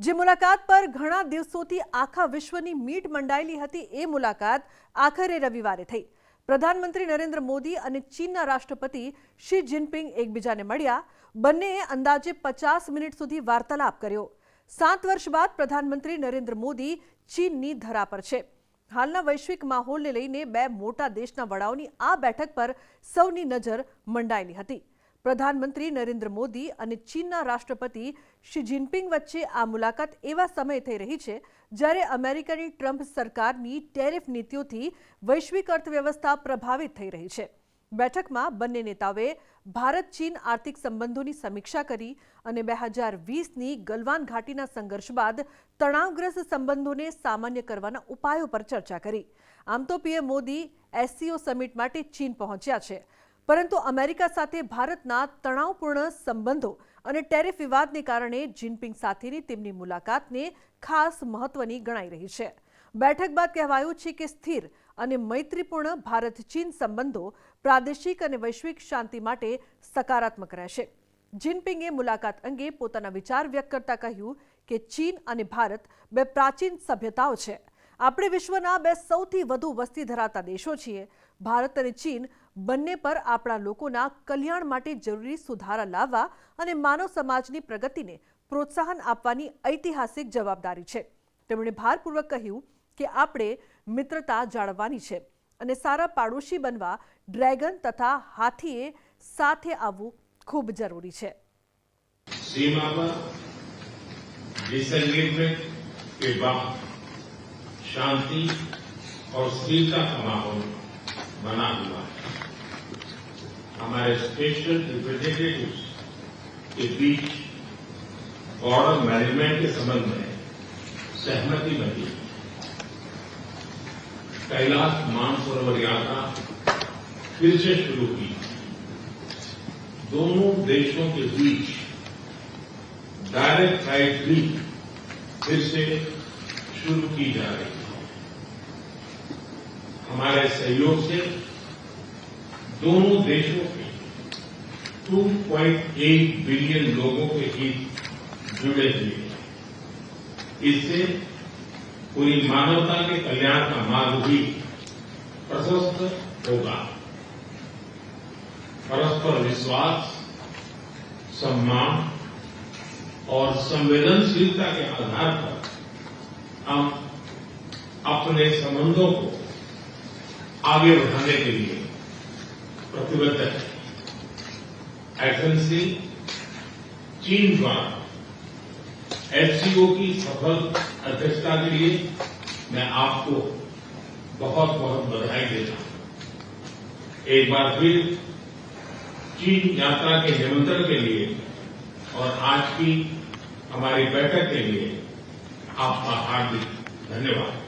જે મુલાકાત પર ઘણા દિવસોથી આખા વિશ્વની મીટ મંડાયેલી હતી, એ મુલાકાત આખરે રવિવારે થઈ. પ્રધાનમંત્રી નરેન્દ્ર મોદી અને ચીનના રાષ્ટ્રપતિ શી જિનપિંગ એકબીજાને મળ્યા. બંનેએ અંદાજે પચાસ મિનિટ સુધી વાર્તાલાપ કર્યો. સાત વર્ષ બાદ પ્રધાનમંત્રી નરેન્દ્ર મોદી ચીનની ધરા પર છે. હાલના વૈશ્વિક માહોલને લઈને બે મોટા દેશના વડાઓની આ બેઠક પર સૌની નજર મંડાયેલી હતી. પ્રધાનમંત્રી નરેન્દ્ર મોદી અને ચીનના રાષ્ટ્રપતિ શી જિનપિંગ વચ્ચે આ મુલાકાત એવા સમયે થઈ રહી છે જ્યારે અમેરિકાની ટ્રમ્પ સરકારની ટેરિફ નીતિઓથી વૈશ્વિક અર્થવ્યવસ્થા પ્રભાવિત થઈ રહી છે. બેઠકમાં બંને નેતાઓએ ભારત ચીન આર્થિક સંબંધોની સમીક્ષા કરી અને બે હજાર વીસની ગલવાન ઘાટીના સંઘર્ષ બાદ તણાવગ્રસ્ત સંબંધોને સામાન્ય કરવાના ઉપાયો પર ચર્ચા કરી. આમ તો પીએમ મોદી એસસીઓ સમિટ માટે ચીન પહોંચ્યા છે. પરંતુ અમેરિકા સાથે ભારતના તણાવપૂર્ણ સંબંધો અને ટેરિફ વિવાદને કારણે જિનપિંગ સાથેની તેમની મુલાકાતને ખાસ મહત્વની ગણાઈ રહી છે. બેઠક બાદ કહેવાયું છે કે સ્થિર અને મૈત્રીપૂર્ણ ભારત ચીન સંબંધો પ્રાદેશિક અને વૈશ્વિક શાંતિ માટે સકારાત્મક રહેશે. જિનપિંગે મુલાકાત અંગે પોતાના વિચાર વ્યક્ત કરતા કહ્યું કે ચીન અને ભારત બે પ્રાચીન સભ્યતાઓ છે આપણે વિશ્વના બે સૌથી વધુ વસ્તી ધરાવતા દેશો છીએ ભારત અને ચીન બંને પર આપણા લોકોના કલ્યાણ માટે જરૂરી સુધારા લાવવા અને માનવ સમાજની પ્રગતિને પ્રોત્સાહન આપવાની ઐતિહાસિક જવાબદારી છે તેમણે ભારપૂર્વક કહ્યું કે આપણે મિત્રતા જાળવવાની છે અને સારા પાડોશી બનવા ડ્રેગન તથા હાથીએ સાથે આવવું ખૂબ જરૂરી છે सीमा पर डिसएंगेजमेंट के बाद शांति और स्थिरता का माहौल बना हुआ है। हमारे स्पेशल रिप्रेजेंटेटिव के बीच बॉर्डर मैनेजमेंट के संबंध में सहमति बनी। कैलाश मानसरोवर यात्रा फिर से शुरू की दोनों देशों के बीच डायरेक्ट फ़्लाइट भी फिर से शुरू की जा रही है। हमारे सहयोग से दोनों देशों के 2.8 बिलियन लोगों के हित जुड़े हुए हैं। इससे पूरी मानवता के कल्याण का मार्ग भी प्रशस्त होगा। परस्पर विश्वास, सम्मान और संवेदनशीलता के आधार पर हम अपने संबंधों को आगे बढ़ाने के लिए प्रतिबद्ध हैं। एथेंस चीन द्वारा एफसीओ की सफल अध्यक्षता के लिए मैं आपको बहुत बहुत बधाई देता हूँ। एक बार फिर चीन यात्रा के निमंत्रण के लिए और आज की हमारी बैठक के लिए आपका हार्दिक धन्यवाद।